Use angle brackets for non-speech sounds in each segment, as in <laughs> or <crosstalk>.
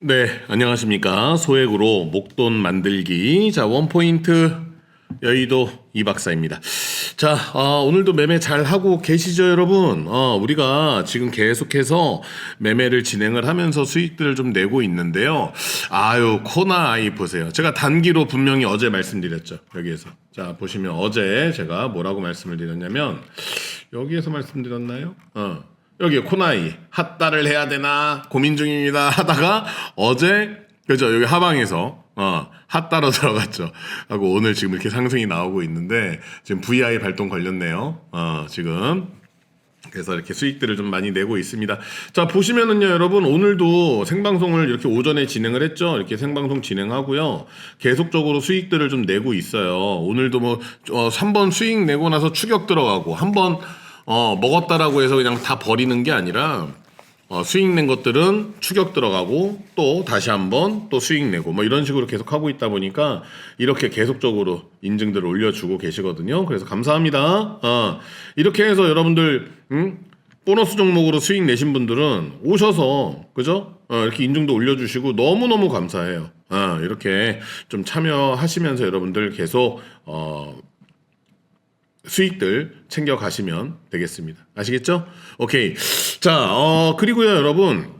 네, 안녕하십니까. 소액으로 목돈 만들기. 자, 원포인트 여의도 이 박사입니다. 자, 어, 오늘도 매매 잘 하고 계시죠, 여러분? 어, 우리가 지금 계속해서 매매를 진행을 하면서 수익들을 좀 내고 있는데요. 아유, 코나 아이 보세요. 제가 단기로 분명히 어제 말씀드렸죠. 여기에서. 자, 보시면 어제 제가 뭐라고 말씀을 드렸냐면, 여기에서 말씀드렸나요? 어. 여기 코나이 핫다를 해야 되나 고민 중입니다 <laughs> 하다가 어제 그죠 여기 하방에서 어 핫다로 <laughs> 들어갔죠 하고 오늘 지금 이렇게 상승이 나오고 있는데 지금 VI 발동 걸렸네요 어 지금 그래서 이렇게 수익들을 좀 많이 내고 있습니다. 자, 보시면은요, 여러분, 오늘도 생방송을 이렇게 오전에 진행을 했죠. 이렇게 생방송 진행하고요. 계속적으로 수익들을 좀 내고 있어요. 오늘도 뭐, 어, 3번 수익 내고 나서 추격 들어가고, 한 번, 어, 먹었다라고 해서 그냥 다 버리는 게 아니라, 어, 수익 낸 것들은 추격 들어가고 또 다시 한번 또 수익 내고 뭐 이런 식으로 계속 하고 있다 보니까 이렇게 계속적으로 인증들을 올려주고 계시거든요. 그래서 감사합니다. 어, 이렇게 해서 여러분들 음? 보너스 종목으로 수익 내신 분들은 오셔서 그죠? 어, 이렇게 인증도 올려주시고 너무 너무 감사해요. 어, 이렇게 좀 참여하시면서 여러분들 계속 어, 수익들 챙겨 가시면 되겠습니다. 아시겠죠? 오케이. 자, 어, 그리고요, 여러분.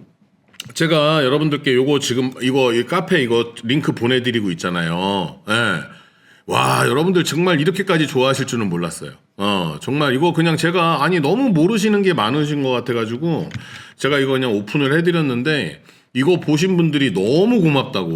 제가 여러분들께 요거 지금 이거 이 카페 이거 링크 보내드리고 있잖아요. 예. 와, 여러분들 정말 이렇게까지 좋아하실 줄은 몰랐어요. 어, 정말 이거 그냥 제가 아니 너무 모르시는 게 많으신 것 같아가지고 제가 이거 그냥 오픈을 해드렸는데 이거 보신 분들이 너무 고맙다고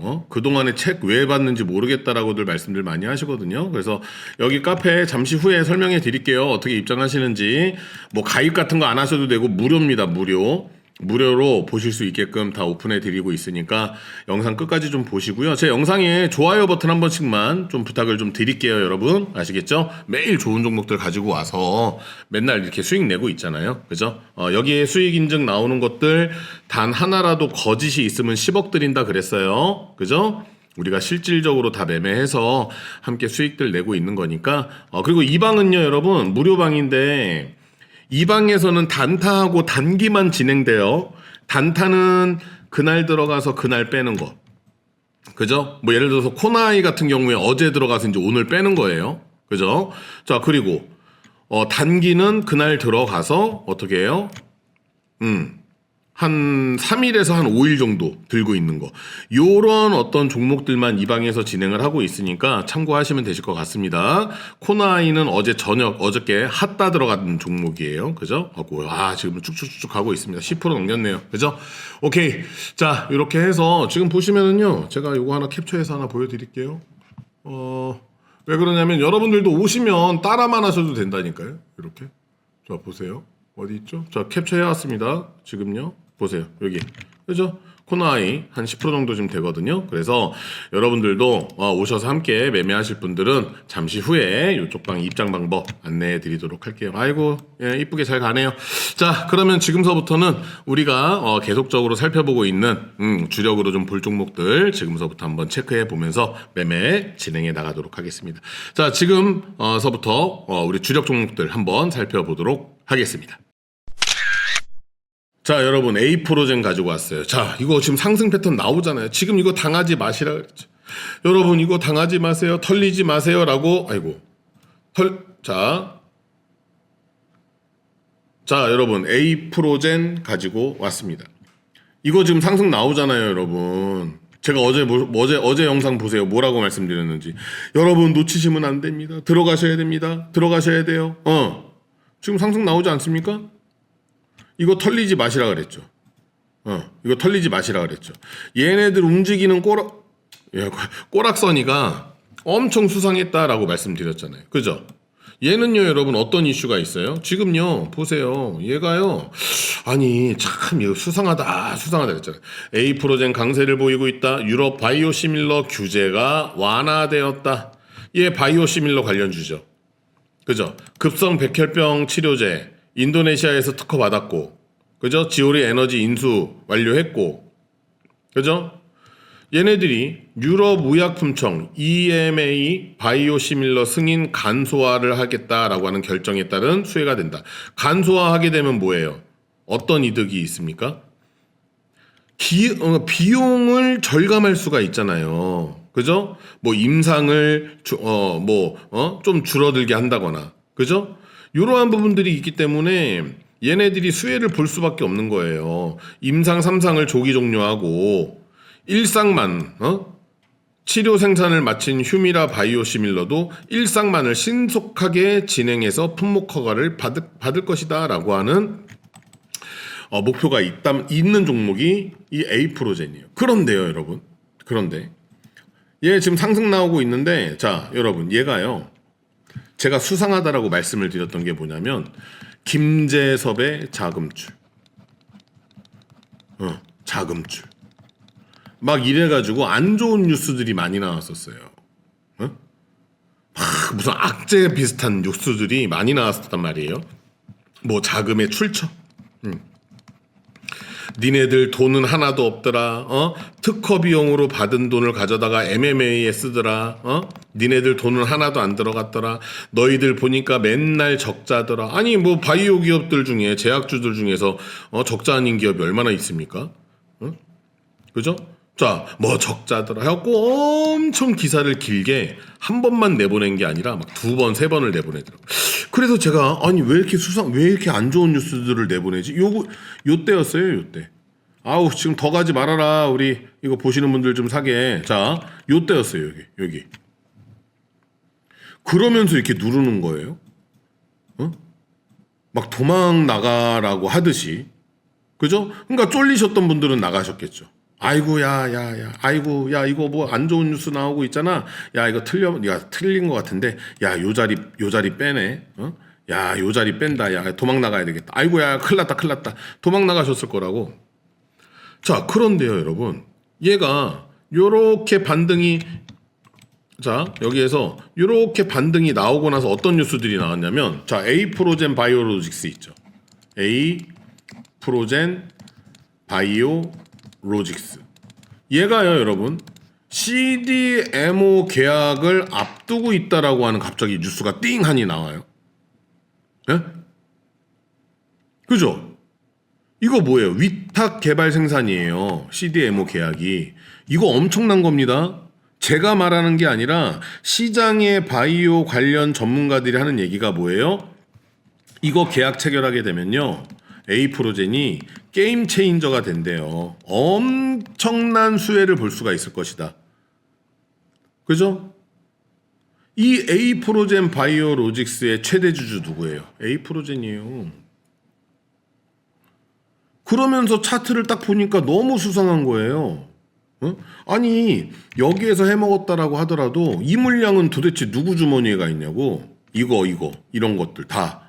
어? 그동안에 책 왜 봤는지 모르겠다라고들 말씀들 많이 하시거든요. 그래서 여기 카페 잠시 후에 설명해 드릴게요. 어떻게 입장하시는지 뭐 가입 같은 거 안 하셔도 되고 무료입니다. 무료. 무료로 보실 수 있게끔 다 오픈해 드리고 있으니까 영상 끝까지 좀 보시고요. 제 영상에 좋아요 버튼 한 번씩만 좀 부탁을 좀 드릴게요, 여러분. 아시겠죠? 매일 좋은 종목들 가지고 와서 맨날 이렇게 수익 내고 있잖아요. 그죠? 어, 여기에 수익 인증 나오는 것들 단 하나라도 거짓이 있으면 10억 드린다 그랬어요. 그죠? 우리가 실질적으로 다 매매해서 함께 수익들 내고 있는 거니까. 어, 그리고 이 방은요, 여러분, 무료 방인데 이 방에서는 단타하고 단기만 진행돼요. 단타는 그날 들어가서 그날 빼는 거. 그죠? 뭐 예를 들어서 코나이 같은 경우에 어제 들어가서 이제 오늘 빼는 거예요. 그죠? 자, 그리고 어 단기는 그날 들어가서 어떻게 해요? 음. 한 3일에서 한 5일 정도 들고 있는 거. 요런 어떤 종목들만 이 방에서 진행을 하고 있으니까 참고하시면 되실 것 같습니다. 코나이는 어제 저녁, 어저께 핫다 들어간 종목이에요. 그죠? 아, 지금 쭉쭉쭉 가고 있습니다. 10% 넘겼네요. 그죠? 오케이. 자, 이렇게 해서 지금 보시면은요. 제가 요거 하나 캡처해서 하나 보여드릴게요. 어, 왜 그러냐면 여러분들도 오시면 따라만 하셔도 된다니까요. 이렇게. 자, 보세요. 어디 있죠? 자, 캡처해 왔습니다. 지금요. 보세요. 여기. 그죠? 코나이 한 10% 정도 지금 되거든요. 그래서 여러분들도 어, 오셔서 함께 매매하실 분들은 잠시 후에 이쪽 방 입장 방법 안내해 드리도록 할게요. 아이고, 예, 이쁘게 잘 가네요. 자, 그러면 지금서부터는 우리가 어, 계속적으로 살펴보고 있는 음, 주력으로 좀 볼 종목들 지금서부터 한번 체크해 보면서 매매 진행해 나가도록 하겠습니다. 자, 지금서부터 어, 우리 주력 종목들 한번 살펴보도록 하겠습니다. 자, 여러분, A 프로젠 가지고 왔어요. 자, 이거 지금 상승 패턴 나오잖아요. 지금 이거 당하지 마시라 그랬죠. 여러분, 이거 당하지 마세요. 털리지 마세요. 라고, 아이고. 털, 자. 자, 여러분, A 프로젠 가지고 왔습니다. 이거 지금 상승 나오잖아요, 여러분. 제가 어제, 뭐, 어제, 어제 영상 보세요. 뭐라고 말씀드렸는지. 여러분, 놓치시면 안 됩니다. 들어가셔야 됩니다. 들어가셔야 돼요. 어. 지금 상승 나오지 않습니까? 이거 털리지 마시라 그랬죠. 어, 이거 털리지 마시라 그랬죠. 얘네들 움직이는 꼬락, 야, 꼬락서니가 엄청 수상했다라고 말씀드렸잖아요. 그죠? 얘는요, 여러분, 어떤 이슈가 있어요? 지금요, 보세요. 얘가요, 아니, 참, 이거 수상하다, 수상하다 그랬잖아요. A 프로젠 강세를 보이고 있다. 유럽 바이오 시밀러 규제가 완화되었다. 얘 바이오 시밀러 관련 주죠. 그죠? 급성 백혈병 치료제 인도네시아에서 특허 받았고, 그죠? 지오리 에너지 인수 완료했고, 그죠? 얘네들이 유럽 의약품청 EMA 바이오시밀러 승인 간소화를 하겠다라고 하는 결정에 따른 수혜가 된다. 간소화하게 되면 뭐예요? 어떤 이득이 있습니까? 기, 어, 비용을 절감할 수가 있잖아요. 그죠? 뭐 임상을 주, 어, 뭐, 어, 좀 줄어들게 한다거나. 그죠? 이러한 부분들이 있기 때문에 얘네들이 수혜를 볼 수밖에 없는 거예요. 임상 3상을 조기 종료하고 1상만, 어? 치료 생산을 마친 휴미라 바이오시밀러도 일상만을 신속하게 진행해서 품목 허가를 받을, 받을 것이다 라고 하는 어, 목표가 있다, 있는 종목이 이 A 프로젠이에요. 그런데요, 여러분. 그런데 얘 지금 상승 나오고 있는데 자, 여러분, 얘가요. 제가 수상하다라고 말씀을 드렸던 게 뭐냐면 김재섭의 자금줄. 어, 자금줄. 막 이래가지고 안 좋은 뉴스들이 많이 나왔었어요. 어? 막 무슨 악재 비슷한 뉴스들이 많이 나왔었단 말이에요. 뭐 자금의 출처. 음. 니네들 돈은 하나도 없더라. 어? 특허 비용으로 받은 돈을 가져다가 MMA에 쓰더라. 어? 니네들 돈은 하나도 안 들어갔더라. 너희들 보니까 맨날 적자더라. 아니 뭐 바이오 기업들 중에 제약주들 중에서 어, 적자 아닌 기업이 얼마나 있습니까? 어? 그죠? 자, 뭐 적자더라 해갖고 엄청 기사를 길게 한 번만 내보낸 게 아니라 막 두 번, 세 번을 내보내더라고. 그래서 제가 아니 왜 이렇게 수상, 왜 이렇게 안 좋은 뉴스들을 내보내지? 요거 요 때였어요, 요 때. 아우 지금 더 가지 말아라 우리 이거 보시는 분들 좀 사게. 자, 요 때였어요 여기 여기. 그러면서 이렇게 누르는 거예요. 어? 막 도망 나가라고 하듯이. 그죠? 그러니까 쫄리셨던 분들은 나가셨겠죠. 아이고 야야 야. 아이고 야 이거 뭐 안 좋은 뉴스 나오고 있잖아. 야 이거 틀려 야 틀린 것 같은데. 야 요 자리 요 자리 빼네. 어? 야 요 자리 뺀다. 야 도망 나가야 되겠다. 아이고 야 큰일 났다 큰일 났다. 도망 나가셨을 거라고. 자 그런데요 여러분. 얘가 요렇게 반등이 자 여기에서 요렇게 반등이 나오고 나서 어떤 뉴스들이 나왔냐면 자 A 프로젠 바이오로직스 있죠. A 프로젠 바이오 로직스. 얘가요, 여러분. CDMO 계약을 앞두고 있다라고 하는 갑자기 뉴스가 띵 하니 나와요. 예? 그죠? 이거 뭐예요? 위탁 개발 생산이에요. CDMO 계약이. 이거 엄청난 겁니다. 제가 말하는 게 아니라 시장의 바이오 관련 전문가들이 하는 얘기가 뭐예요? 이거 계약 체결하게 되면요. A 프로젠이 게임 체인저가 된대요. 엄청난 수혜를 볼 수가 있을 것이다. 그죠? 이 A 프로젠 바이오 로직스의 최대 주주 누구예요? A 프로젠이에요. 그러면서 차트를 딱 보니까 너무 수상한 거예요. 어? 아니 여기에서 해먹었다라고 하더라도 이 물량은 도대체 누구 주머니에 가 있냐고 이거 이거 이런 것들 다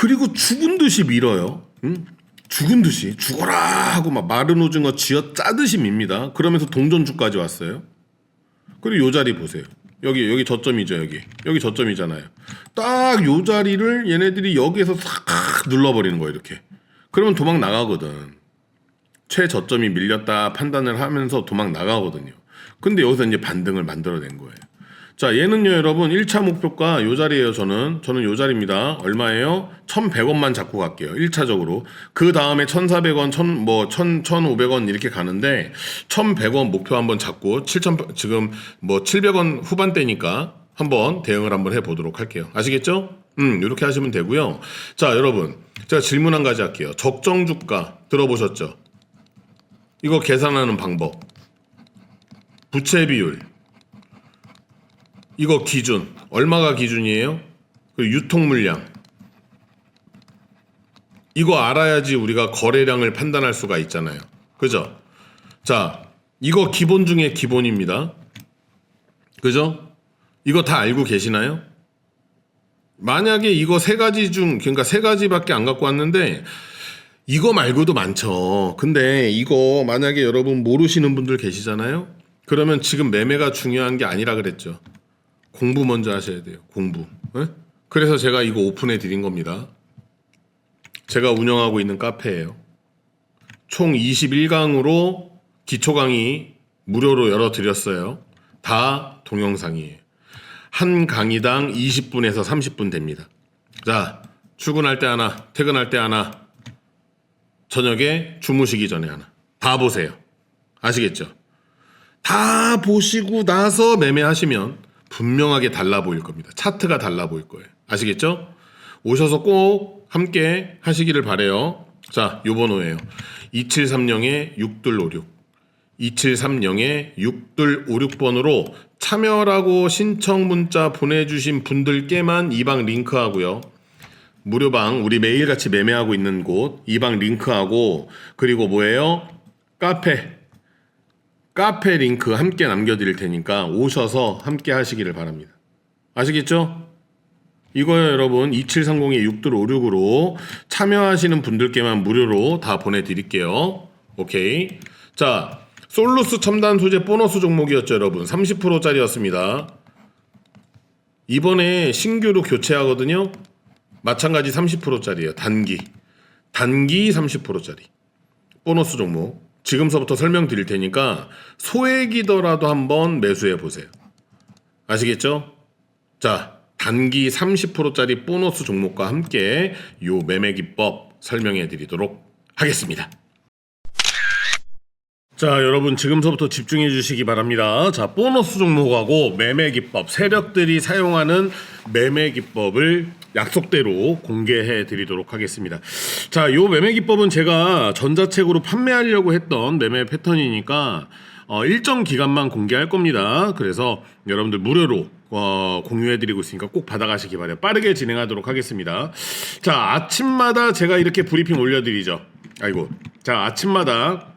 그리고 죽은 듯이 밀어요. 응? 죽은 듯이 죽어라 하고 막 마른 오징어 쥐어 짜듯이 밉니다. 그러면서 동전주까지 왔어요. 그리고 요 자리 보세요. 여기 여기 저점이죠 여기 여기 저점이잖아요. 딱 요 자리를 얘네들이 여기에서 싹 눌러버리는 거예요 이렇게. 그러면 도망 나가거든. 최저점이 밀렸다 판단을 하면서 도망 나가거든요. 근데 여기서 이제 반등을 만들어낸 거예요. 자, 얘는요, 여러분, 1차 목표가 요 자리예요, 저는. 저는 요 자리입니다. 얼마예요? 1,100원만 잡고 갈게요. 1차적으로. 그 다음에 1,400원, 1,000, 뭐, 1,000, 1,500원 이렇게 가는데, 1,100원 목표 한번 잡고, 7,000, 지금 뭐, 700원 후반대니까 한번 대응을 한번 해보도록 할게요. 아시겠죠? 음, 이렇게 하시면 되고요. 자, 여러분. 제가 질문 한 가지 할게요. 적정 주가 들어보셨죠? 이거 계산하는 방법. 부채 비율. 이거 기준 얼마가 기준이에요? 그 유통 물량 이거 알아야지 우리가 거래량을 판단할 수가 있잖아요. 그죠? 자, 이거 기본 중에 기본입니다. 그죠? 이거 다 알고 계시나요? 만약에 이거 세 가지 중, 그러니까 세 가지밖에 안 갖고 왔는데, 이거 말고도 많죠. 근데 이거 만약에 여러분 모르시는 분들 계시잖아요? 그러면 지금 매매가 중요한 게 아니라 그랬죠. 공부 먼저 하셔야 돼요. 공부. 예? 그래서 제가 이거 오픈해 드린 겁니다. 제가 운영하고 있는 카페예요. 총 21강으로 기초 강의 무료로 열어 드렸어요. 다 동영상이에요. 한 강의당 20분에서 30분 됩니다. 자, 출근할 때 하나, 퇴근할 때 하나. 저녁에 주무시기 전에 하나. 다 보세요. 아시겠죠? 다 보시고 나서 매매하시면 분명하게 달라 보일 겁니다. 차트가 달라 보일 거예요. 아시겠죠? 오셔서 꼭 함께 하시기를 바래요. 자, 요 번호예요. 2730에 6256. 2730에 6256번으로 참여라고 신청 문자 보내주신 분들께만 이 방 링크하고요. 무료방 우리 매일같이 매매하고 있는 곳 이 방 링크하고 그리고 뭐예요? 카페 카페 링크 함께 남겨드릴 테니까 오셔서 함께 하시기를 바랍니다. 아시겠죠? 이거요 여러분 2730에 6256으로 참여하시는 분들께만 무료로 다 보내드릴게요. 오케이. 자 솔루스 첨단 소재 보너스 종목이었죠 여러분 30%짜리였습니다. 이번에 신규로 교체하거든요. 마찬가지 30%짜리예요. 단기. 단기 30%짜리. 보너스 종목. 지금서부터 설명드릴 테니까 소액이더라도 한번 매수해 보세요. 아시겠죠? 자, 단기 30%짜리 보너스 종목과 함께 요 매매 기법 설명해 드리도록 하겠습니다. 자, 여러분 지금서부터 집중해 주시기 바랍니다. 자, 보너스 종목하고 매매 기법, 세력들이 사용하는 매매 기법을 약속대로 공개해 드리도록 하겠습니다. 자, 요 매매 기법은 제가 전자책으로 판매하려고 했던 매매 패턴이니까 어, 일정 기간만 공개할 겁니다. 그래서 여러분들 무료로 어, 공유해드리고 있으니까 꼭 받아가시기 바래요. 빠르게 진행하도록 하겠습니다. 자, 아침마다 제가 이렇게 브리핑 올려드리죠. 아이고, 자 아침마다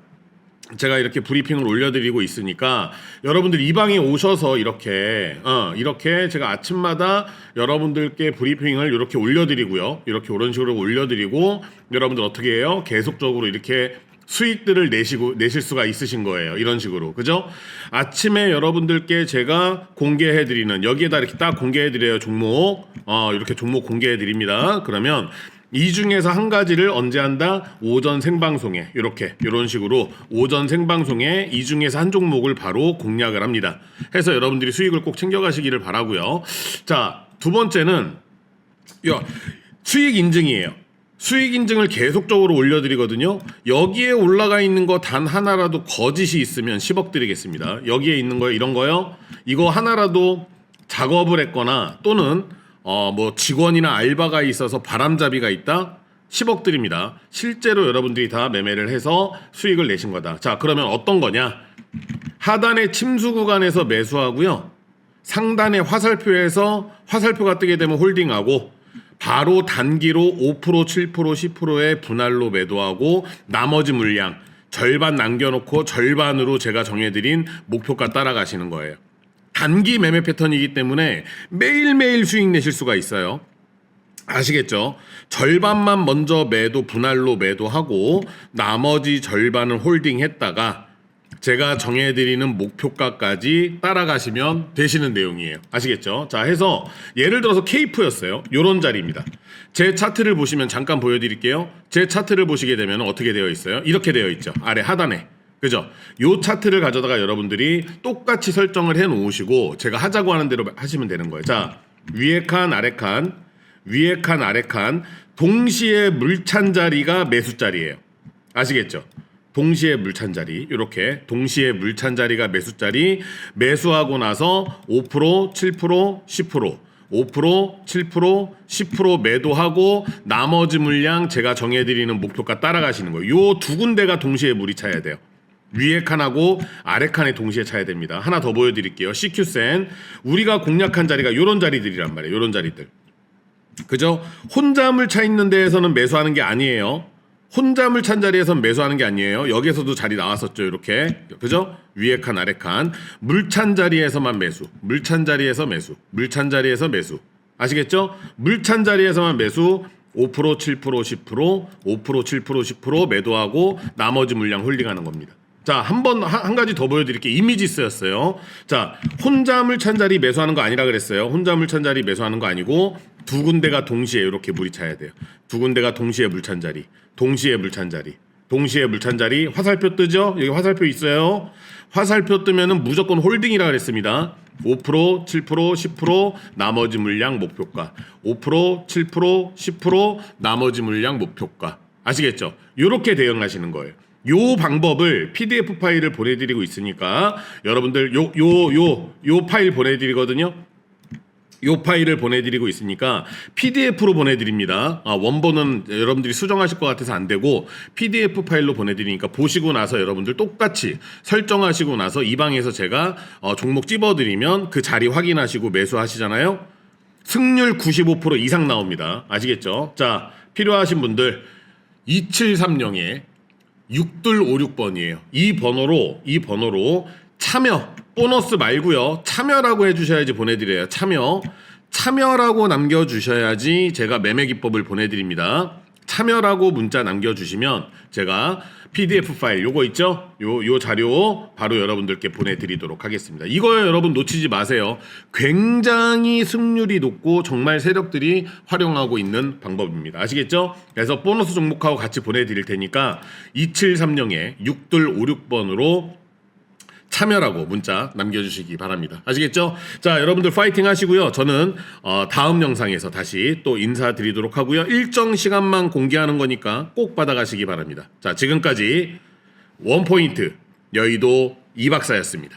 제가 이렇게 브리핑을 올려드리고 있으니까 여러분들 이 방에 오셔서 이렇게 어, 이렇게 제가 아침마다 여러분들께 브리핑을 이렇게 올려드리고요. 이렇게 이런 식으로 올려드리고 여러분들 어떻게 해요? 계속적으로 이렇게 수익들을 내시고 내실 수가 있으신 거예요. 이런 식으로 그죠? 아침에 여러분들께 제가 공개해 드리는 여기에다 이렇게 딱 공개해 드려요 종목 어, 이렇게 종목 공개해 드립니다. 그러면 이 중에서 한 가지를 언제 한다? 오전 생방송에 이렇게 이런 식으로 오전 생방송에 이 중에서 한 종목을 바로 공략을 합니다. 해서 여러분들이 수익을 꼭 챙겨가시기를 바라고요. 자, 두 번째는 야, 수익 인증이에요. 수익 인증을 계속적으로 올려드리거든요. 여기에 올라가 있는 거 단 하나라도 거짓이 있으면 10억 드리겠습니다. 여기에 있는 거 이런 거요. 이거 하나라도 작업을 했거나 또는 어 뭐 직원이나 알바가 있어서 바람잡이가 있다. 10억 드립니다. 실제로 여러분들이 다 매매를 해서 수익을 내신 거다. 자, 그러면 어떤 거냐? 하단의 침수 구간에서 매수하고요. 상단의 화살표에서 화살표가 뜨게 되면 홀딩하고 바로 단기로 5% 7% 10%의 분할로 매도하고 나머지 물량 절반 남겨놓고 절반으로 제가 정해드린 목표가 따라가시는 거예요. 단기 매매 패턴이기 때문에 매일매일 수익 내실 수가 있어요. 아시겠죠? 절반만 먼저 매도 분할로 매도하고 나머지 절반을 홀딩했다가 제가 정해드리는 목표가까지 따라가시면 되시는 내용이에요. 아시겠죠? 자, 해서 예를 들어서 케이프였어요. 요런 자리입니다. 제 차트를 보시면 잠깐 보여드릴게요. 제 차트를 보시게 되면 어떻게 되어 있어요? 이렇게 되어 있죠. 아래 하단에. 그죠? 요 차트를 가져다가 여러분들이 똑같이 설정을 해 놓으시고 제가 하자고 하는 대로 하시면 되는 거예요. 자, 위에 칸, 아래 칸, 위에 칸, 아래 칸, 동시에 물찬 자리가 매수 자리예요. 아시겠죠? 동시에 물찬 자리 이렇게 동시에 물찬 자리가 매수 자리 매수하고 나서 5% 7% 10% 5% 7% 10% 매도하고 나머지 물량 제가 정해드리는 목표가 따라가시는 거예요. 요 두 군데가 동시에 물이 차야 돼요. 위에 칸하고 아래 칸에 동시에 차야 됩니다. 하나 더 보여드릴게요. CQ센 우리가 공략한 자리가 요런 자리들이란 말이에요. 요런 자리들. 그죠? 혼자 물 차 있는 데에서는 매수하는 게 아니에요. 혼자 물 찬 자리에선 매수하는 게 아니에요. 여기서도 자리 나왔었죠. 이렇게. 그죠? 위에 칸, 아래 칸. 물찬 자리에서만 매수. 물찬 자리에서 매수. 물찬 자리에서 매수. 아시겠죠? 물찬 자리에서만 매수. 5%, 7%, 10%, 5%, 7%, 10% 매도하고 나머지 물량 홀딩하는 겁니다. 자, 한 번, 한, 한 가지 더 보여드릴게요. 이미지스였어요. 자, 혼자 물 찬 자리 매수하는 거 아니라 그랬어요. 혼자 물 찬 자리 매수하는 거 아니고 두 군데가 동시에 이렇게 물이 차야 돼요. 두 군데가 동시에 물찬 자리. 동시에 물찬 자리. 동시에 물찬 자리. 화살표 뜨죠? 여기 화살표 있어요. 화살표 뜨면은 무조건 홀딩이라 그랬습니다. 5%, 7%, 10% 나머지 물량 목표가. 5%, 7%, 10% 나머지 물량 목표가. 아시겠죠? 요렇게 대응하시는 거예요. 요 방법을 PDF 파일을 보내드리고 있으니까 여러분들 요 요 요 요 파일 보내드리거든요. 요 파일을 보내드리고 있으니까 PDF로 보내드립니다. 아, 원본은 여러분들이 수정하실 것 같아서 안 되고 PDF 파일로 보내드리니까 보시고 나서 여러분들 똑같이 설정하시고 나서 이 방에서 제가 어, 종목 찝어드리면 그 자리 확인하시고 매수하시잖아요. 승률 95% 이상 나옵니다. 아시겠죠? 자, 필요하신 분들 2730에 6256번이에요. 이 번호로 이 번호로 참여 보너스 말고요. 참여라고 해 주셔야지 보내 드려요. 참여 참여라고 남겨 주셔야지 제가 매매 기법을 보내 드립니다. 참여라고 문자 남겨 주시면 제가 PDF 파일 요거 있죠? 요, 요 자료 바로 여러분들께 보내드리도록 하겠습니다. 이거 여러분 놓치지 마세요. 굉장히 승률이 높고 정말 세력들이 활용하고 있는 방법입니다. 아시겠죠? 그래서 보너스 종목하고 같이 보내드릴 테니까 2730에 6256번으로 참여라고 문자 남겨주시기 바랍니다. 아시겠죠? 자, 여러분들 파이팅 하시고요. 저는 어, 다음 영상에서 다시 또 인사드리도록 하고요. 일정 시간만 공개하는 거니까 꼭 받아가시기 바랍니다. 자, 지금까지 원포인트 여의도 이박사였습니다.